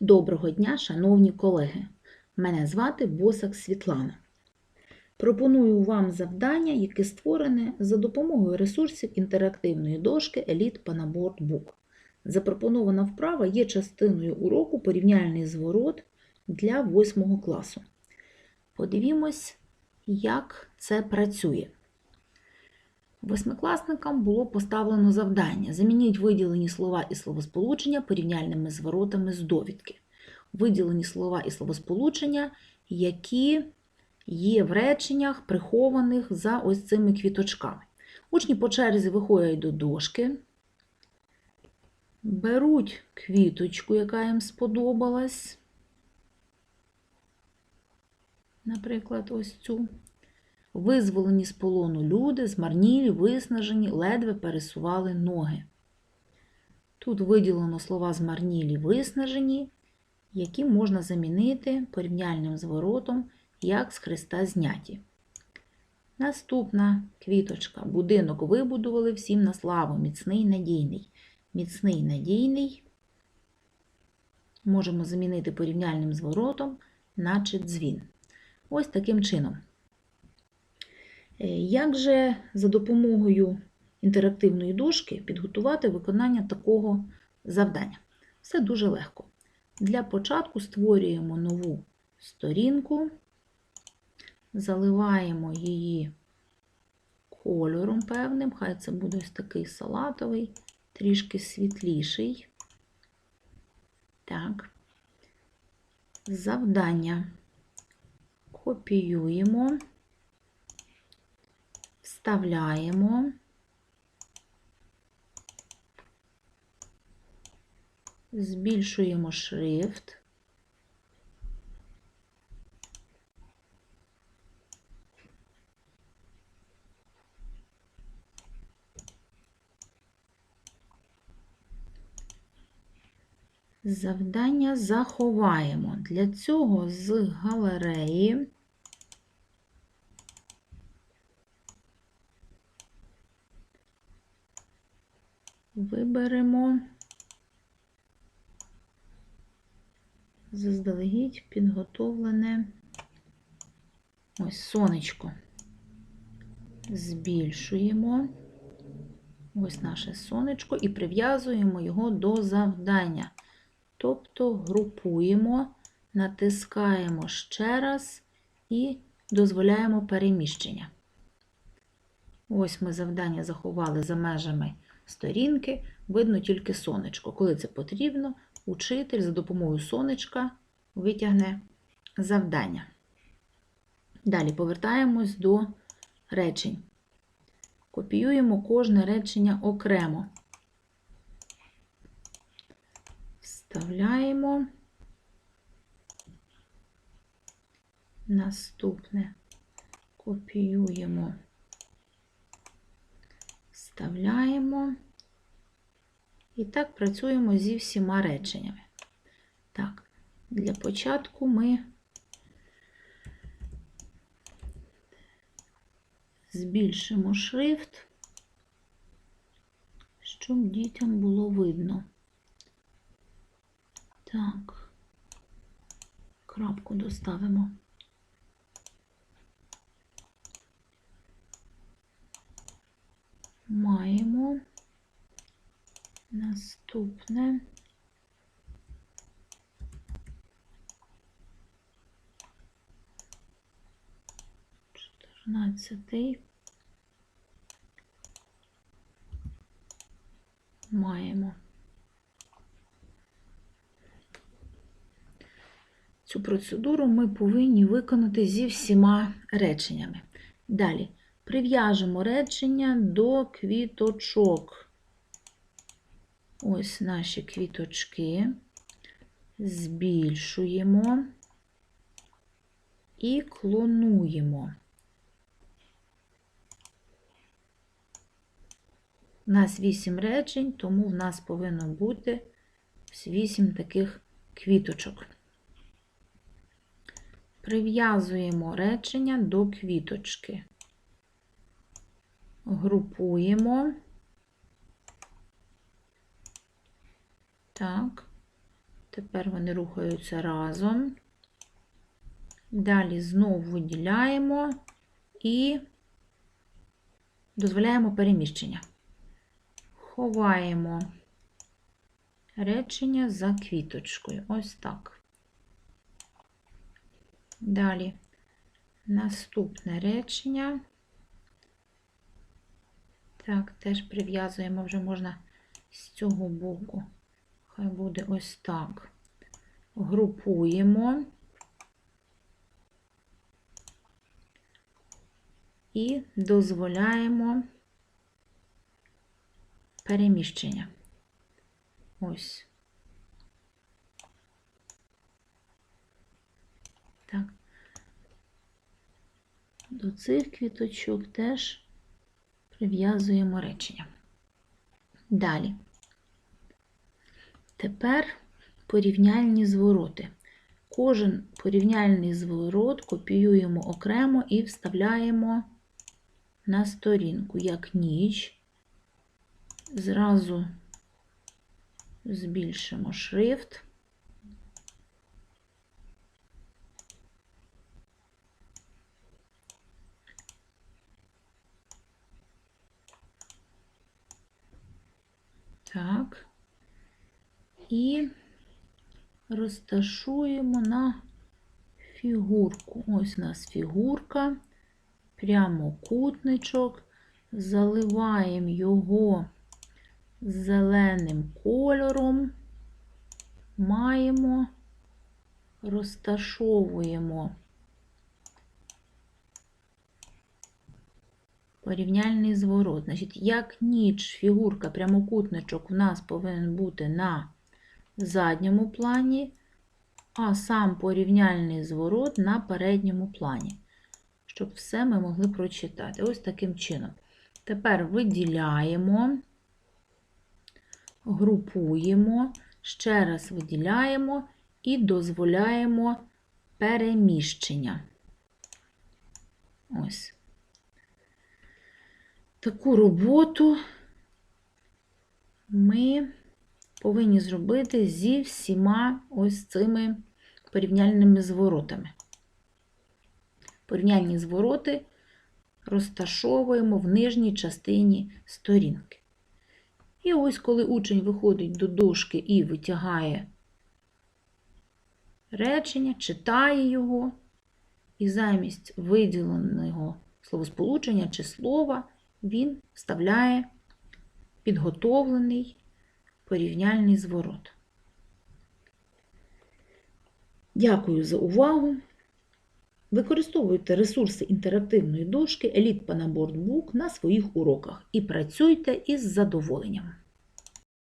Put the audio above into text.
Доброго дня, шановні колеги! Мене звати Босак Світлана. Пропоную вам завдання, яке створене за допомогою ресурсів інтерактивної дошки Elite Panaboard Book. Запропонована вправа є частиною уроку порівняльний зворот для 8 класу. Подивімось, як це працює. Восьмикласникам було поставлено завдання замініть виділені слова і словосполучення порівняльними зворотами з довідки. Виділені слова і словосполучення, які є в реченнях, прихованих за ось цими квіточками. Учні по черзі виходять до дошки, беруть квіточку, яка їм сподобалась. Наприклад, ось цю. Визволені з полону люди, змарнілі, виснажені, ледве пересували ноги. Тут виділено слова змарнілі, виснажені, які можна замінити порівняльним зворотом, як з Христа зняті. Наступна квіточка. Будинок вибудували всім на славу, міцний надійний. Міцний надійний можемо замінити порівняльним зворотом, наче дзвін. Ось таким чином. Як же за допомогою інтерактивної дошки підготувати виконання такого завдання? Все дуже легко. Для початку створюємо нову сторінку, заливаємо її кольором певним, хай це буде ось такий салатовий, трішки світліший. Так, завдання копіюємо вставляємо. Збільшуємо шрифт. Завдання заховаємо. Для цього з галереї виберемо заздалегідь підготовлене ось сонечко. Збільшуємо ось наше сонечко і прив'язуємо його до завдання. Тобто групуємо, натискаємо ще раз і дозволяємо переміщення. Ось ми завдання заховали за межами сторінки, видно тільки сонечко. Коли це потрібно, учитель за допомогою сонечка витягне завдання. Далі повертаємось до речень. Копіюємо кожне речення окремо. Вставляємо. Наступне копіюємо вставляємо. І так працюємо зі всіма реченнями. Так, для початку ми збільшимо шрифт, щоб дітям було видно. Так, крапку доставимо. Маємо наступне. Чотирнадцятий. Маємо. Цю процедуру ми повинні виконати зі всіма реченнями. Далі. Прив'яжемо речення до квіточок. Ось наші квіточки, збільшуємо і клонуємо. У нас 8 речень, тому в нас повинно бути 8 таких квіточок. Прив'язуємо речення до квіточки групуємо. Так, Тепер вони рухаються разом. Далі знову виділяємо і дозволяємо переміщення. Ховаємо речення за квіточкою. Ось так. Далі наступне речення. Так, теж прив'язуємо, вже можна з цього боку. Хай буде ось так. Групуємо і дозволяємо переміщення. Ось. Так. До цих квіточок теж прив'язуємо речення. Далі. Тепер порівняльні звороти. Кожен порівняльний зворот копіюємо окремо і вставляємо на сторінку, як ніч. Зразу збільшимо шрифт. Так. І розташуємо на фігурку. Ось у нас фігурка, прямокутничок, заливаємо його зеленим кольором, маємо, розташовуємо порівняльний зворот. Значить, як ніч, фігурка, прямокутничок у нас повинен бути на задньому плані, а сам порівняльний зворот на передньому плані, щоб все ми могли прочитати. Ось таким чином. Тепер виділяємо, групуємо, ще раз виділяємо і дозволяємо переміщення. Ось. Таку роботу ми повинні зробити зі всіма ось цими порівняльними зворотами. Порівняльні звороти розташовуємо в нижній частині сторінки. І ось коли учень виходить до дошки і витягає речення, читає його, і замість виділеного словосполучення чи слова він вставляє підготовлений порівняльний зворот. Дякую за увагу. Використовуйте ресурси інтерактивної дошки Elite Panaboard Book на своїх уроках і працюйте із задоволенням.